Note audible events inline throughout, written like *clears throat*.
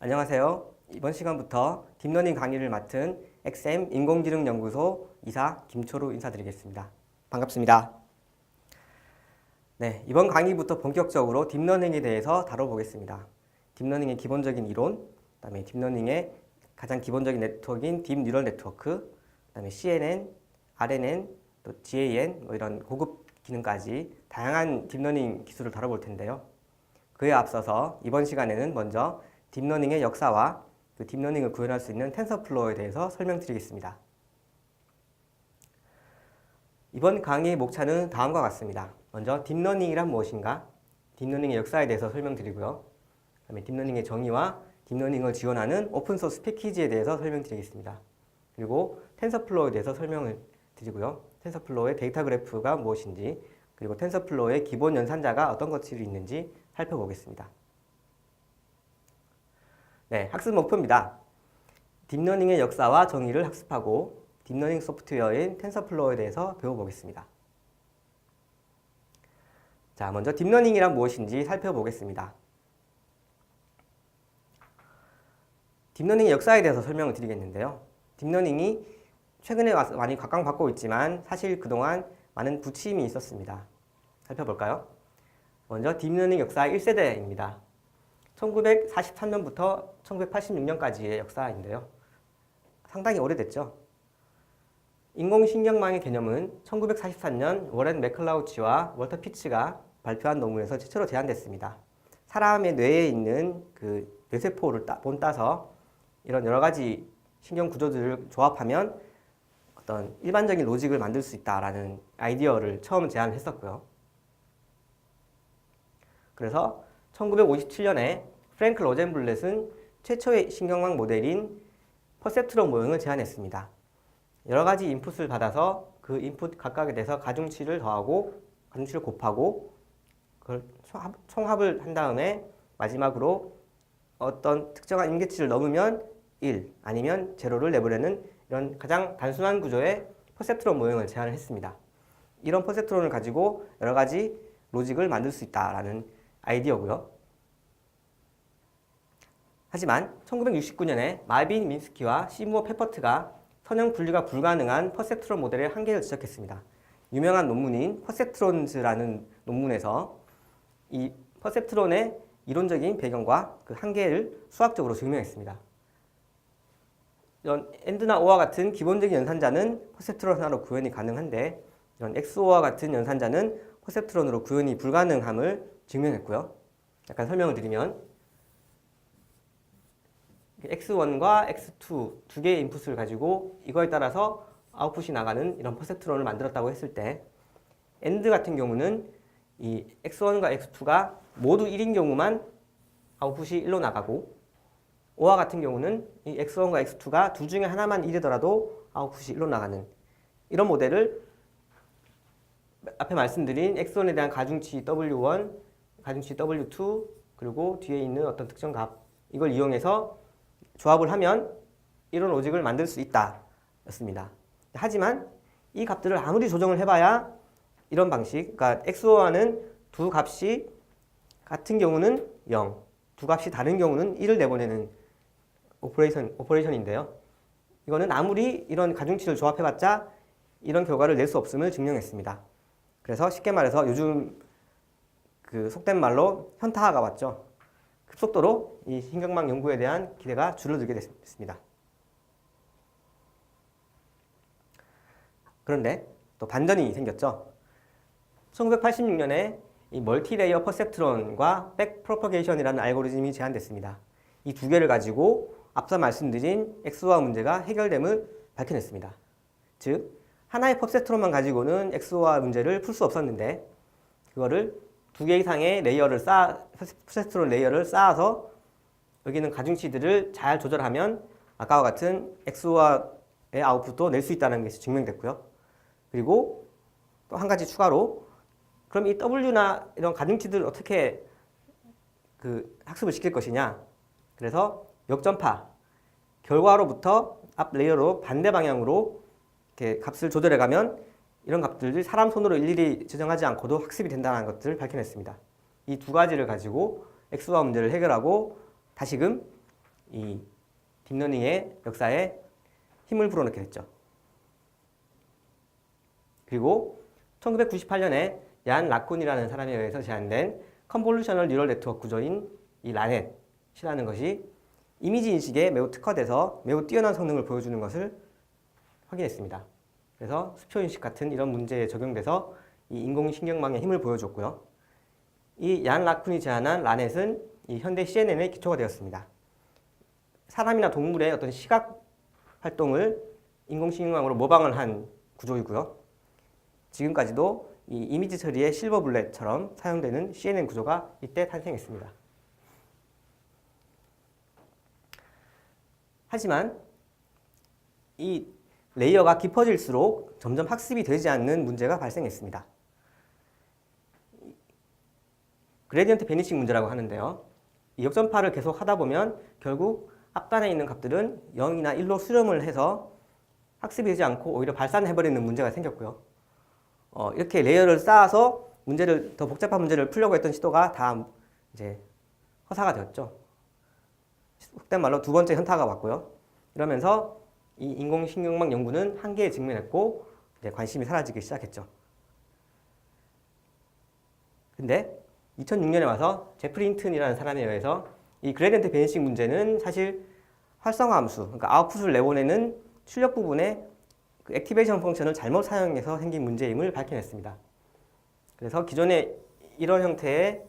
안녕하세요. 이번 시간부터 딥러닝 강의를 맡은 XM 인공지능연구소 이사 김초로 인사드리겠습니다. 반갑습니다. 네, 이번 강의부터 본격적으로 딥러닝에 대해서 다뤄보겠습니다. 딥러닝의 기본적인 이론, 그다음에 딥러닝의 가장 기본적인 네트워크인 딥 뉴럴 네트워크, 그다음에 CNN, RNN, 또 GAN 뭐 이런 고급 기능까지 다양한 딥러닝 기술을 다뤄볼 텐데요. 그에 앞서서 이번 시간에는 먼저 딥러닝의 역사와 그 딥러닝을 구현할 수 있는 텐서플로어에 대해서 설명드리겠습니다. 이번 강의의 목차는 다음과 같습니다. 먼저 딥러닝이란 무엇인가? 딥러닝의 역사에 대해서 설명드리고요. 그다음에 딥러닝의 정의와 딥러닝을 지원하는 오픈소스 패키지에 대해서 설명드리겠습니다. 그리고 텐서플로어에 대해서 설명을 드리고요. 텐서플로어의 데이터 그래프가 무엇인지 그리고 텐서플로어의 기본 연산자가 어떤 것들이 있는지 살펴보겠습니다. 네, 학습 목표입니다. 딥러닝의 역사와 정의를 학습하고 딥러닝 소프트웨어인 텐서플로어에 대해서 배워보겠습니다. 자, 먼저 딥러닝이란 무엇인지 살펴보겠습니다. 딥러닝의 역사에 대해서 설명을 드리겠는데요. 딥러닝이 최근에 많이 각광받고 있지만 사실 그동안 많은 부침이 있었습니다. 살펴볼까요? 먼저 딥러닝 역사 1세대입니다. 1943년부터 1986년까지의 역사인데요. 상당히 오래됐죠. 인공신경망의 개념은 1944년 워렌 맥클라우치와 월터 피츠가 발표한 논문에서 최초로 제안됐습니다. 사람의 뇌에 있는 그 뇌세포를 따, 본따서 이런 여러 가지 신경 구조들을 조합하면 어떤 일반적인 로직을 만들 수 있다라는 아이디어를 처음 제안했었고요. 그래서 1957년에 프랭크 로젠블렛은 최초의 신경망 모델인 퍼셉트론 모형을 제안했습니다. 여러 가지 인풋을 받아서 그 인풋 각각에 대해서 가중치를 더하고 가중치를 곱하고 그걸 총합을 한 다음에 마지막으로 어떤 특정한 임계치를 넘으면 1 아니면 제로를 내보내는 이런 가장 단순한 구조의 퍼셉트론 모형을 제안을 했습니다. 이런 퍼셉트론을 가지고 여러 가지 로직을 만들 수 있다라는 아이디어고요. 하지만 1969년에 말빈 민스키와 시무어 페퍼트가 선형 분류가 불가능한 퍼셉트론 모델의 한계를 지적했습니다. 유명한 논문인 퍼셉트론즈라는 논문에서 이 퍼셉트론의 이론적인 배경과 그 한계를 수학적으로 증명했습니다. 이런 엔드나 오와 같은 기본적인 연산자는 퍼셉트론 하나로 구현이 가능한데 이런 XO와 같은 연산자는 퍼셉트론으로 구현이 불가능함을 증명했고요. 약간 설명을 드리면 X1과 X2 두 개의 인풋을 가지고 이거에 따라서 아웃풋이 나가는 이런 퍼셉트론을 만들었다고 했을 때 AND 같은 경우는 이 X1과 X2가 모두 1인 경우만 아웃풋이 1로 나가고 OR 같은 경우는 이 X1과 X2가 둘 중에 하나만 1이더라도 아웃풋이 1로 나가는 이런 모델을 앞에 말씀드린 X1에 대한 가중치 W1, 가중치 W2 그리고 뒤에 있는 어떤 특정 값 이걸 이용해서 조합을 하면 이런 로직을 만들 수 있다 였습니다. 하지만 이 값들을 아무리 조정을 해봐야 이런 방식, 그러니까 XO와는 두 값이 같은 경우는 0, 두 값이 다른 경우는 1을 내보내는 오퍼레이션, 오퍼레이션인데요. 이거는 아무리 이런 가중치를 조합해봤자 이런 결과를 낼 수 없음을 증명했습니다. 그래서 쉽게 말해서 요즘 그 속된 말로 현타가 왔죠. 급속도로 이 신경망 연구에 대한 기대가 줄어들게 됐습니다. 그런데 또 반전이 생겼죠. 1986년에 이 멀티레이어 퍼셉트론과 백 프로퍼게이션이라는 알고리즘이 제안됐습니다. 이 두 개를 가지고 앞서 말씀드린 XOR 문제가 해결됨을 밝혀냈습니다. 즉, 하나의 퍼셉트론만 가지고는 XOR 문제를 풀 수 없었는데 그거를 두 개 이상의 레이어를 쌓아 퍼셉트론 레이어를 쌓아서 여기는 가중치들을 잘 조절하면 아까와 같은 XOR의 아웃풋도 낼 수 있다는 것이 증명됐고요. 그리고 또 한 가지 추가로 그럼 이 W나 이런 가중치들을 어떻게 그 학습을 시킬 것이냐? 그래서 역전파 결과로부터 앞 레이어로 반대 방향으로 이렇게 값을 조절해 가면 이런 값들이 사람 손으로 일일이 지정하지 않고도 학습이 된다는 것들을 밝혀냈습니다. 이 두 가지를 가지고 XOR 문제를 해결하고 다시금 이 딥러닝의 역사에 힘을 불어넣게 됐죠. 그리고 1998년에 얀 라쿤이라는 사람에 의해서 제안된 컨볼루셔널 뉴럴 네트워크 구조인 이 라넷이라는 것이 이미지 인식에 매우 특화돼서 매우 뛰어난 성능을 보여주는 것을 확인했습니다. 그래서 수표 인식 같은 이런 문제에 적용돼서 이 인공신경망의 힘을 보여줬고요. 이 얀 라쿤이 제안한 라넷은 이 현대 CNN의 기초가 되었습니다. 사람이나 동물의 어떤 시각 활동을 인공신경망으로 모방을 한 구조이고요. 지금까지도 이 이미지 처리의 실버 블렛처럼 사용되는 CNN 구조가 이때 탄생했습니다. 하지만 이 레이어가 깊어질수록 점점 학습이 되지 않는 문제가 발생했습니다. 그레디언트 베니싱 문제라고 하는데요. 이 역전파를 계속 하다 보면 결국 앞단에 있는 값들은 0이나 1로 수렴을 해서 학습이 되지 않고 오히려 발산해버리는 문제가 생겼고요. 어, 이렇게 레이어를 쌓아서 문제를 더 복잡한 문제를 풀려고 했던 시도가 다 이제 허사가 되었죠. 속된 말로 두 번째 현타가 왔고요. 이러면서 이 인공신경망 연구는 한계에 직면했고 이제 관심이 사라지기 시작했죠. 근데 2006년에 와서 제프리 힌튼이라는 사람에 의해서 이 그레디언트 베니싱 문제는 사실 활성화 함수, 그러니까 아웃풋을 내보내는 출력 부분에 그 액티베이션 펑션을 잘못 사용해서 생긴 문제임을 밝혀냈습니다. 그래서 기존의 이런 형태의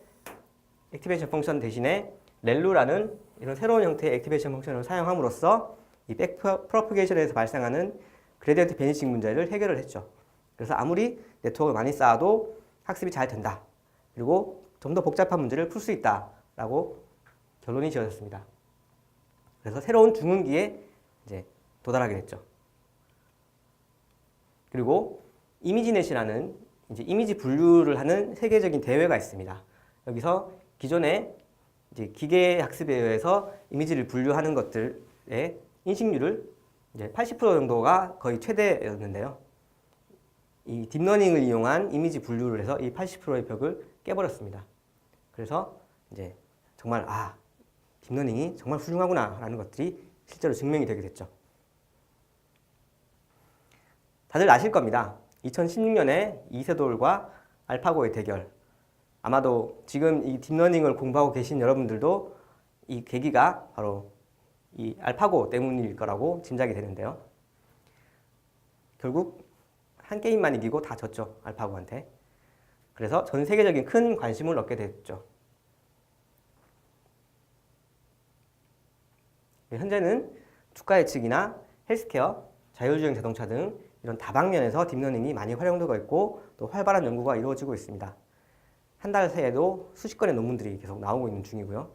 액티베이션 펑션 대신에 렐루라는 이런 새로운 형태의 액티베이션 펑션을 사용함으로써 이 백프로퍼게이션에서 발생하는 그레디언트 베니싱 문제를 해결을 했죠. 그래서 아무리 네트워크를 많이 쌓아도 학습이 잘 된다. 그리고 좀 더 복잡한 문제를 풀 수 있다라고 결론이 지어졌습니다. 그래서 새로운 중흥기에 이제 도달하게 됐죠. 그리고 이미지넷이라는 이제 이미지 분류를 하는 세계적인 대회가 있습니다. 여기서 기존에 이제 기계 학습에 의해서 이미지를 분류하는 것들의 인식률을 이제 80% 정도가 거의 최대였는데요. 이 딥러닝을 이용한 이미지 분류를 해서 이 80%의 벽을 깨버렸습니다. 그래서 이제 정말 아 딥러닝이 정말 훌륭하구나라는 것들이 실제로 증명이 되게 됐죠. 다들 아실 겁니다. 2016년에 이세돌과 알파고의 대결. 아마도 지금 이 딥러닝을 공부하고 계신 여러분들도 이 계기가 바로 이 알파고 때문일 거라고 짐작이 되는데요. 결국 한 게임만 이기고 다 졌죠. 알파고한테. 그래서 전 세계적인 큰 관심을 얻게 됐죠. 현재는 주가 예측이나 헬스케어, 자율주행 자동차 등 이런 다방면에서 딥러닝이 많이 활용되고 있고 또 활발한 연구가 이루어지고 있습니다. 한 달 새에도 수십 건의 논문들이 계속 나오고 있는 중이고요.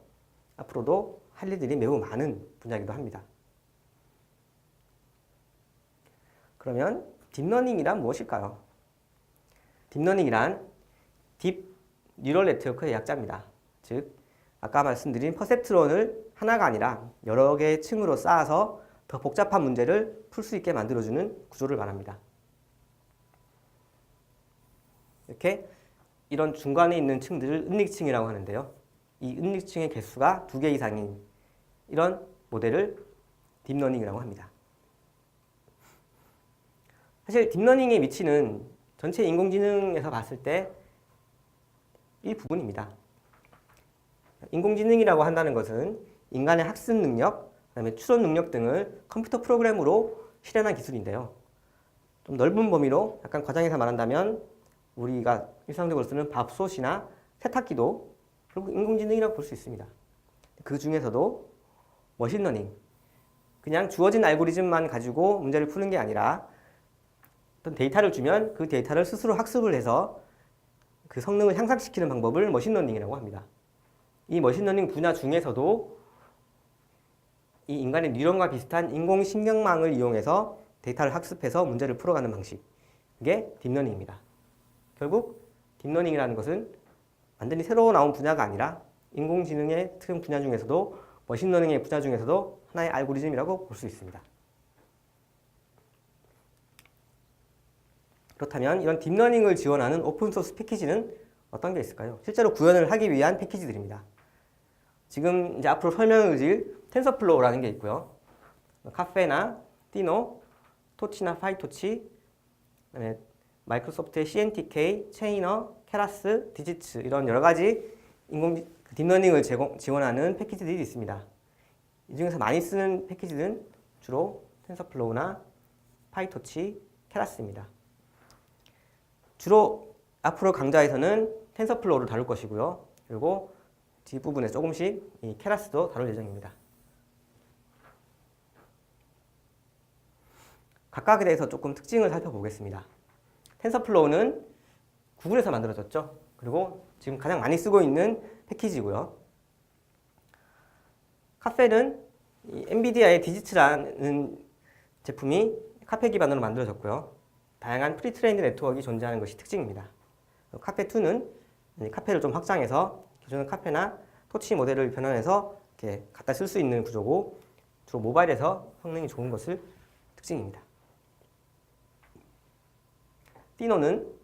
앞으로도 할 일들이 매우 많은 분야이기도 합니다. 그러면 딥러닝이란 무엇일까요? 딥러닝이란 딥 뉴럴 네트워크의 약자입니다. 즉 아까 말씀드린 퍼셉트론을 하나가 아니라 여러 개의 층으로 쌓아서 더 복잡한 문제를 풀 수 있게 만들어주는 구조를 말합니다. 이렇게 이런 중간에 있는 층들을 은닉층이라고 하는데요. 이 은닉층의 개수가 두 개 이상인 이런 모델을 딥러닝이라고 합니다. 사실 딥러닝의 위치는 전체 인공지능에서 봤을 때 일부분입니다. 인공지능이라고 한다는 것은 인간의 학습 능력, 그다음에 추론 능력 등을 컴퓨터 프로그램으로 실현한 기술인데요. 좀 넓은 범위로 약간 과장해서 말한다면 우리가 일상적으로 쓰는 밥솥이나 세탁기도 결국 인공지능이라고 볼 수 있습니다. 그 중에서도 머신러닝, 그냥 주어진 알고리즘만 가지고 문제를 푸는 게 아니라 어떤 데이터를 주면 그 데이터를 스스로 학습을 해서 그 성능을 향상시키는 방법을 머신러닝이라고 합니다. 이 머신러닝 분야 중에서도 이 인간의 뉴런과 비슷한 인공신경망을 이용해서 데이터를 학습해서 문제를 풀어가는 방식. 이게 딥러닝입니다. 결국 딥러닝이라는 것은 완전히 새로 나온 분야가 아니라 인공지능의 특정 분야 중에서도 머신러닝의 분야 중에서도 하나의 알고리즘이라고 볼 수 있습니다. 그렇다면 이런 딥러닝을 지원하는 오픈소스 패키지는 어떤 게 있을까요? 실제로 구현을 하기 위한 패키지들입니다. 지금 이제 앞으로 설명을 드릴 텐서플로우라는 게 있고요. 카페나 티노, 토치나 파이토치, 마이크로소프트의 CNTK, 체이너, 케라스, 디지츠 이런 여러 가지 인공 딥러닝을 제공, 지원하는 패키지들이 있습니다. 이 중에서 많이 쓰는 패키지는 주로 텐서플로우나 파이토치, 케라스입니다. 주로 앞으로 강좌에서는 텐서플로우를 다룰 것이고요. 그리고 뒷부분에 조금씩 이 케라스도 다룰 예정입니다. 각각에 대해서 조금 특징을 살펴보겠습니다. 텐서플로우는 구글에서 만들어졌죠. 그리고 지금 가장 많이 쓰고 있는 패키지고요. 이 엔비디아의 디지츠라는 제품이 카페 기반으로 만들어졌고요. 다양한 프리트레인드 네트워크가 존재하는 것이 특징입니다. 카페2는 카페를 좀 확장해서 기존의 카페나 토치 모델을 변환해서 이렇게 갖다 쓸 수 있는 구조고 주로 모바일에서 성능이 좋은 것을 특징입니다. 티노는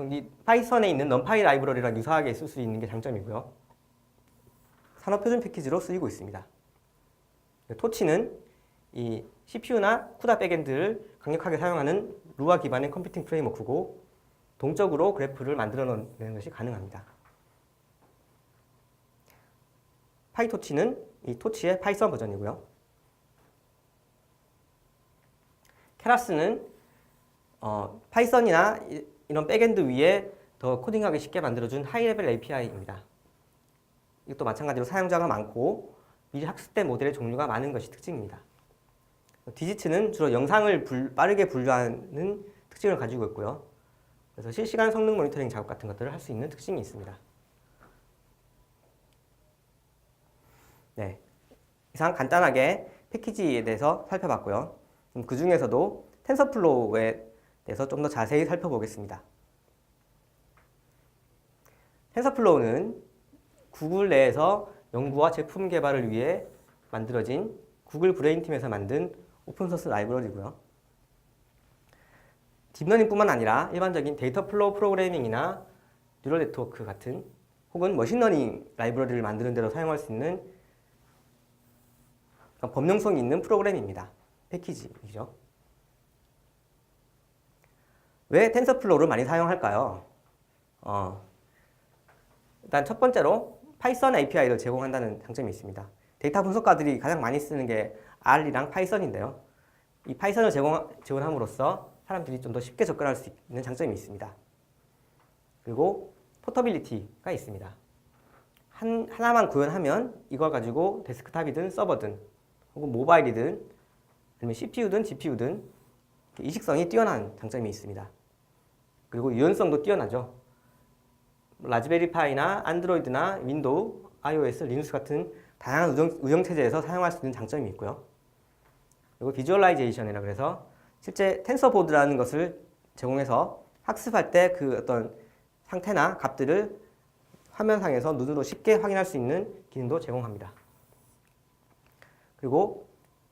보통 이 파이썬에 있는 넘파이 라이브러리랑 유사하게 쓸 수 있는 게 장점이고요. 산업 표준 패키지로 쓰이고 있습니다. 토치는 이 CPU나 쿠다 백엔드를 강력하게 사용하는 루아 기반의 컴퓨팅 프레임워크고 동적으로 그래프를 만들어내는 것이 가능합니다. 파이토치는 이 토치의 파이썬 버전이고요. 케라스는 어, 파이썬이나 이- 이런 백엔드 위에 더 코딩하기 쉽게 만들어준 하이레벨 API입니다. 이것도 마찬가지로 사용자가 많고 미리 학습된 모델의 종류가 많은 것이 특징입니다. 디지트는 주로 영상을 불- 빠르게 분류하는 특징을 가지고 있고요. 그래서 실시간 성능 모니터링 작업 같은 것들을 할 수 있는 특징이 있습니다. 네, 이상 간단하게 패키지에 대해서 살펴봤고요. 그 중에서도 텐서플로우에 대해서 좀 더 자세히 살펴보겠습니다. 텐서플로우는 구글 내에서 연구와 제품 개발을 위해 만들어진 구글 브레인 팀에서 만든 오픈소스 라이브러리고요. 딥러닝뿐만 아니라 일반적인 데이터 플로우 프로그래밍이나 뉴럴 네트워크 같은 혹은 머신러닝 라이브러리를 만드는 데로 사용할 수 있는 범용성이 있는 프로그램입니다. 패키지이죠. 왜 텐서플로우를 많이 사용할까요? 어, 일단 첫 번째로 파이썬 API를 제공한다는 장점이 있습니다. 데이터 분석가들이 가장 많이 쓰는 게 R이랑 파이썬인데요. 이 파이썬을 제공, 지원함으로써 사람들이 좀 더 쉽게 접근할 수 있는 장점이 있습니다. 그리고 포터빌리티가 있습니다. 한, 하나만 구현하면 이걸 가지고 데스크탑이든 서버든 혹은 모바일이든 아니면 CPU든 GPU든 이식성이 뛰어난 장점이 있습니다. 그리고 유연성도 뛰어나죠. 라즈베리파이나 안드로이드나 윈도우, iOS, 리눅스 같은 다양한 우정, 우정 체제에서 사용할 수 있는 장점이 있고요. 그리고 비주얼라이제이션이라 그래서 실제 텐서보드라는 것을 제공해서 학습할 때 그 어떤 상태나 값들을 화면상에서 눈으로 쉽게 확인할 수 있는 기능도 제공합니다. 그리고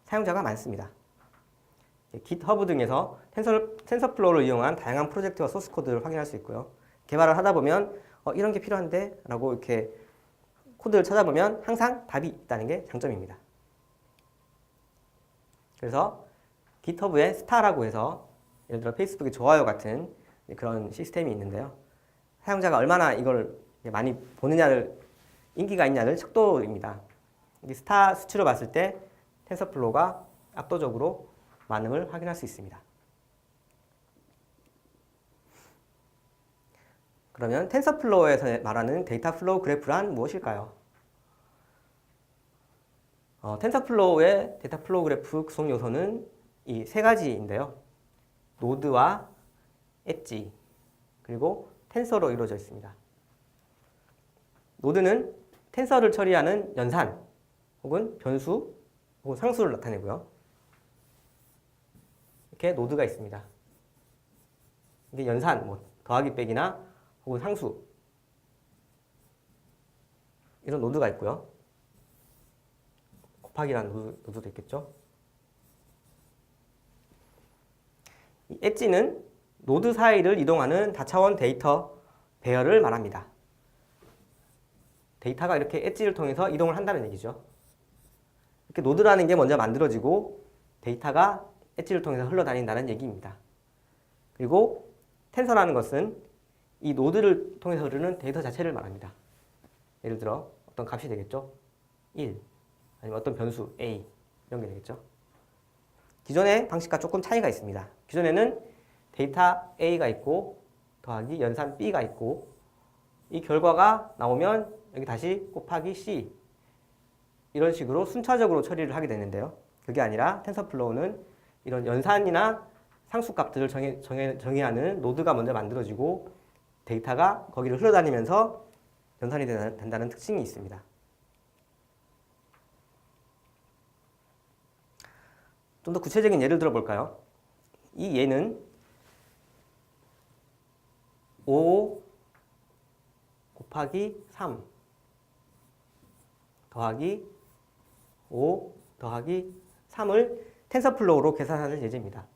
사용자가 많습니다. GitHub 등에서 텐서, 텐서플로우를 이용한 다양한 프로젝트와 소스 코드를 확인할 수 있고요. 개발을 하다 보면 어, 이런 게 필요한데 라고 이렇게 코드를 찾아보면 항상 답이 있다는 게 장점입니다. 그래서 GitHub에 스타라고 해서 예를 들어 페이스북의 좋아요 같은 그런 시스템이 있는데요. 사용자가 얼마나 이걸 많이 보느냐를 인기가 있냐를 척도입니다. 이 스타 수치로 봤을 때 텐서플로우가 압도적으로 많음을 확인할 수 있습니다. 그러면 텐서플로우에서 말하는 데이터 플로우 그래프란 무엇일까요? 어, 텐서플로우의 데이터 플로우 그래프 구성 요소는 이 세 가지인데요. 노드와 엣지 그리고 텐서로 이루어져 있습니다. 노드는 텐서를 처리하는 연산 혹은 변수 혹은 상수를 나타내고요. 이렇게 노드가 있습니다. 이게 연산, 뭐 더하기 빼기나 혹은 상수 이런 노드가 있고요. 곱하기라는 노드, 노드 도 있겠죠. 이 엣지는 노드 사이를 이동하는 다차원 데이터 배열을 말합니다. 데이터가 이렇게 엣지를 통해서 이동을 한다는 얘기죠. 이렇게 노드라는 게 먼저 만들어지고 데이터가 엣지를 통해서 흘러다닌다는 얘기입니다. 그리고 텐서라는 것은 이 노드를 통해서 흐르는 데이터 자체를 말합니다. 예를 들어 어떤 값이 되겠죠? 1 아니면 어떤 변수 a 이런 게 되겠죠. 기존의 방식과 조금 차이가 있습니다. 기존에는 데이터 a가 있고 더하기 연산 b가 있고 이 결과가 나오면 여기 다시 곱하기 c 이런 식으로 순차적으로 처리를 하게 되는데요. 그게 아니라 텐서플로우는 이런 연산이나 상수값들을 정해, 정해, 정의하는 노드가 먼저 만들어지고 데이터가 거기를 흘러다니면서 연산이 된다는 특징이 있습니다. 좀 더 구체적인 예를 들어 볼까요? 이 예는 5 곱하기 3 더하기 5 더하기 3을 텐서플로우로 계산하는 예제입니다.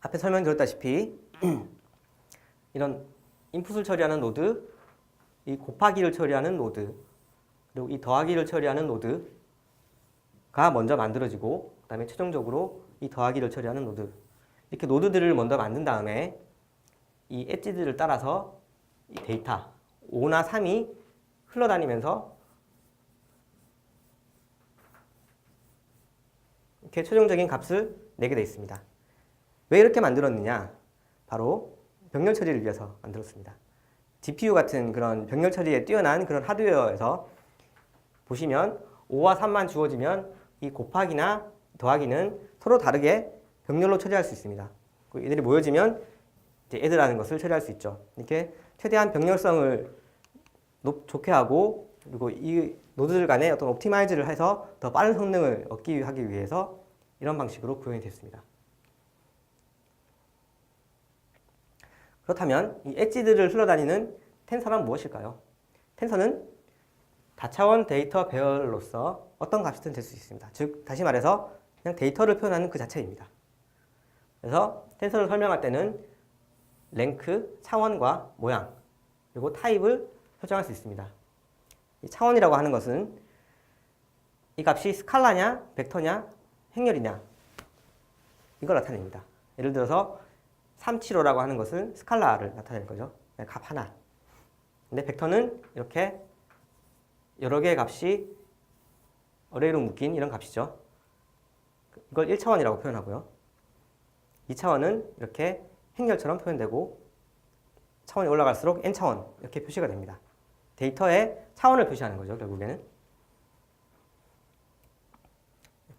앞에 설명드렸다시피 *clears throat* 이런 인풋을 처리하는 노드, 이 곱하기를 처리하는 노드, 그리고 이 더하기를 처리하는 노드가 먼저 만들어지고 그 다음에 최종적으로 이 더하기를 처리하는 노드 이렇게 노드들을 먼저 만든 다음에 이 엣지들을 따라서 이 데이터 5나 3이 흘러다니면서 이렇게 최종적인 값을 내게 되어 있습니다. 왜 이렇게 만들었느냐? 바로 병렬 처리를 위해서 만들었습니다. GPU 같은 그런 병렬 처리에 뛰어난 그런 하드웨어에서 보시면 5와 3만 주어지면 이 곱하기나 더하기는 서로 다르게 병렬로 처리할 수 있습니다. 그 얘들이 모여지면 이제 애들하는 것을 처리할 수 있죠. 이렇게 최대한 병렬성을 높, 좋게 하고 그리고 이 노드들 간에 어떤 옵티마이즈를 해서 더 빠른 성능을 얻기 하기 위해서 이런 방식으로 구현이 됐습니다. 그렇다면 이 엣지들을 흘러다니는 텐서란 무엇일까요? 텐서는 다차원 데이터 배열로서 어떤 값이든 될 수 있습니다. 즉 다시 말해서 그냥 데이터를 표현하는 그 자체입니다. 그래서 텐서를 설명할 때는 랭크, 차원과 모양, 그리고 타입을 설정할 수 있습니다. 이 차원이라고 하는 것은 이 값이 스칼라냐, 벡터냐, 행렬이냐 이걸 나타냅니다. 예를 들어서 375라고 하는 것은 스칼라를 나타내는 거죠. 그냥 값 하나. 근데 벡터는 이렇게 여러 개의 값이 어레이로 묶인 이런 값이죠. 이걸 1차원이라고 표현하고요. 2차원은 이렇게 행렬처럼 표현되고 차원이 올라갈수록 n차원 이렇게 표시가 됩니다. 데이터의 차원을 표시하는 거죠, 결국에는.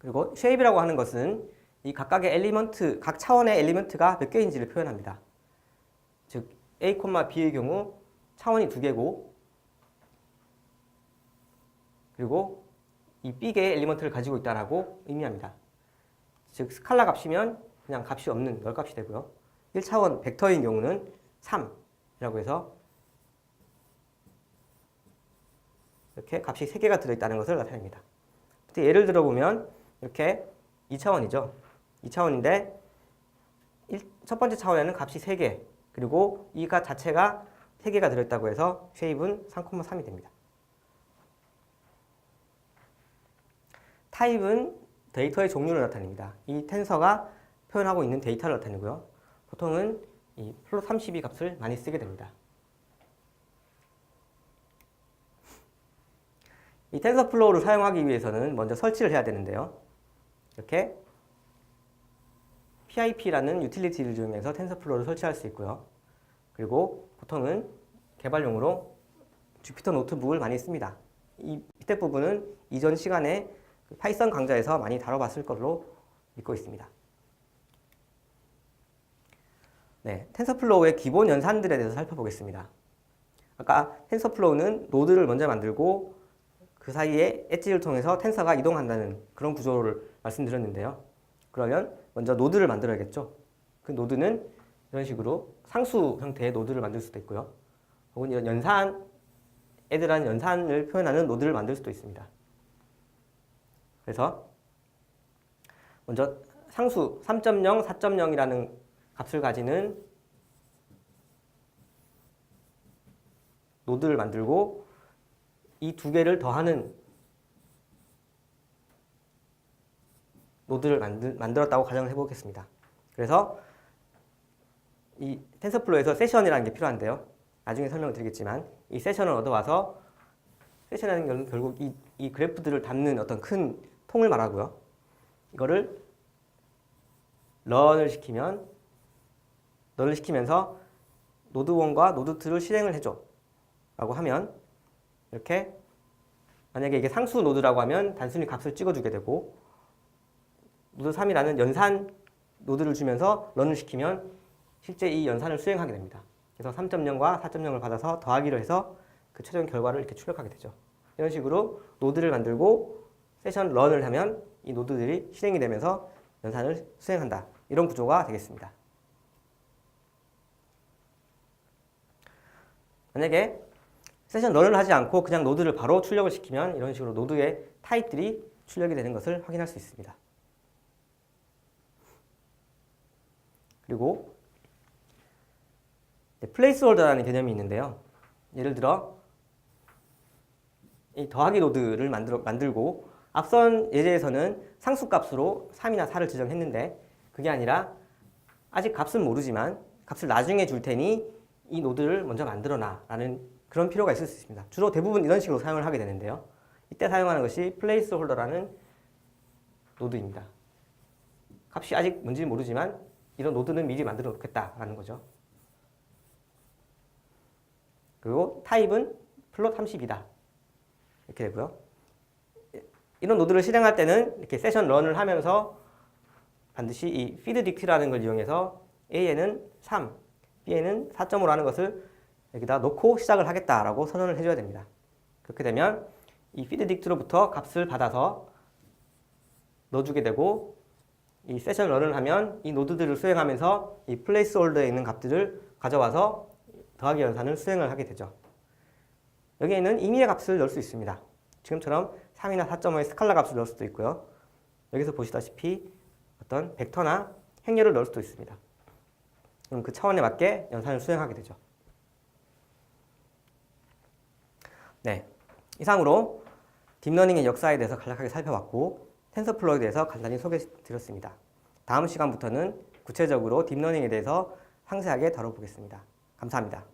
그리고 쉐입이라고 하는 것은 이 각각의 엘리먼트, 각 차원의 엘리먼트가 몇 개인지를 표현합니다. 즉 A, B의 경우 차원이 두 개고 그리고 이 B개의 엘리먼트를 가지고 있다라고 의미합니다. 즉 스칼라 값이면 그냥 값이 없는 열 값이 되고요. 1차원 벡터인 경우는 3이라고 해서 이렇게 값이 3개가 들어있다는 것을 나타냅니다. 예를 들어보면 이렇게 2차원이죠. 2차원인데 첫 번째 차원에는 값이 3개 그리고 이값 자체가 3개가 들어있다고 해서 쉐입은 3,3이 됩니다. 타입은 데이터의 종류를 나타냅니다. 이 텐서가 표현하고 있는 데이터를 나타내고요. 보통은 이 플롯 32 값을 많이 쓰게 됩니다. 이 텐서플로우를 사용하기 위해서는 먼저 설치를 해야 되는데요. 이렇게 PIP라는 유틸리티를 이용해서 텐서플로우를 설치할 수 있고요. 그리고 보통은 개발용으로 주피터 노트북을 많이 씁니다. 이 밑에 부분은 이전 시간에 그 파이썬 강좌에서 많이 다뤄봤을 걸로 믿고 있습니다. 네, 텐서플로우의 기본 연산들에 대해서 살펴보겠습니다. 아까 텐서플로우는 노드를 먼저 만들고 그 사이에 엣지를 통해서 텐서가 이동한다는 그런 구조를 말씀드렸는데요. 그러면 먼저 노드를 만들어야겠죠. 그 노드는 이런 식으로 상수 형태의 노드를 만들 수도 있고요. 혹은 이런 연산, 애들한 연산을 표현하는 노드를 만들 수도 있습니다. 그래서 먼저 상수 3.0, 4.0이라는 값을 가지는 노드를 만들고 이 두 개를 더하는 노드를 만들, 만들었다고 가정을 해보겠습니다. 그래서 이 텐서플로에서 세션이라는 게 필요한데요. 나중에 설명을 드리겠지만 이 세션을 얻어와서 세션이라는 건 결국 이, 이 그래프들을 담는 어떤 큰 통을 말하고요. 이거를 런을 시키면 런을 시키면서 노드 1과 노드 2를 실행을 해줘 라고 하면 이렇게 만약에 이게 상수 노드라고 하면 단순히 값을 찍어주게 되고 노드 3이라는 연산 노드를 주면서 런을 시키면 실제 이 연산을 수행하게 됩니다. 그래서 3.0과 4.0을 받아서 더하기를 해서 그 최종 결과를 이렇게 출력하게 되죠. 이런 식으로 노드를 만들고 세션 런을 하면 이 노드들이 실행이 되면서 연산을 수행한다. 이런 구조가 되겠습니다. 만약에 세션 런을 하지 않고 그냥 노드를 바로 출력을 시키면 이런 식으로 노드의 타입들이 출력이 되는 것을 확인할 수 있습니다. 그리고 플레이스홀더라는 개념이 있는데요. 예를 들어 이 더하기 노드를 만들어, 만들고 앞선 예제에서는 상수값으로 3이나 4를 지정했는데 그게 아니라 아직 값은 모르지만 값을 나중에 줄 테니 이 노드를 먼저 만들어놔 라는 그런 필요가 있을 수 있습니다. 주로 대부분 이런 식으로 사용을 하게 되는데요. 이때 사용하는 것이 플레이스홀더라는 노드입니다. 값이 아직 뭔지 모르지만 이런 노드는 미리 만들어 놓겠다라는 거죠. 그리고 타입은 플롯 30이다. 이렇게 되고요. 이런 노드를 실행할 때는 이렇게 세션 런을 하면서 반드시 이 feed dict라는 걸 이용해서 A에는 3, B에는 4.5라는 것을 여기다 놓고 시작을 하겠다라고 선언을 해줘야 됩니다. 그렇게 되면 이 feed dict로부터 값을 받아서 넣어주게 되고 이 세션 런을 하면 이 노드들을 수행하면서 이 플레이스 홀더에 있는 값들을 가져와서 더하기 연산을 수행을 하게 되죠. 여기에는 임의의 값을 넣을 수 있습니다. 지금처럼 3이나 4.5의 스칼라 값을 넣을 수도 있고요. 여기서 보시다시피 어떤 벡터나 행렬을 넣을 수도 있습니다. 그럼 그 차원에 맞게 연산을 수행하게 되죠. 네, 이상으로 딥러닝의 역사에 대해서 간략하게 살펴봤고 텐서플로우에 대해서 간단히 소개드렸습니다. 다음 시간부터는 구체적으로 딥러닝에 대해서 상세하게 다뤄보겠습니다. 감사합니다.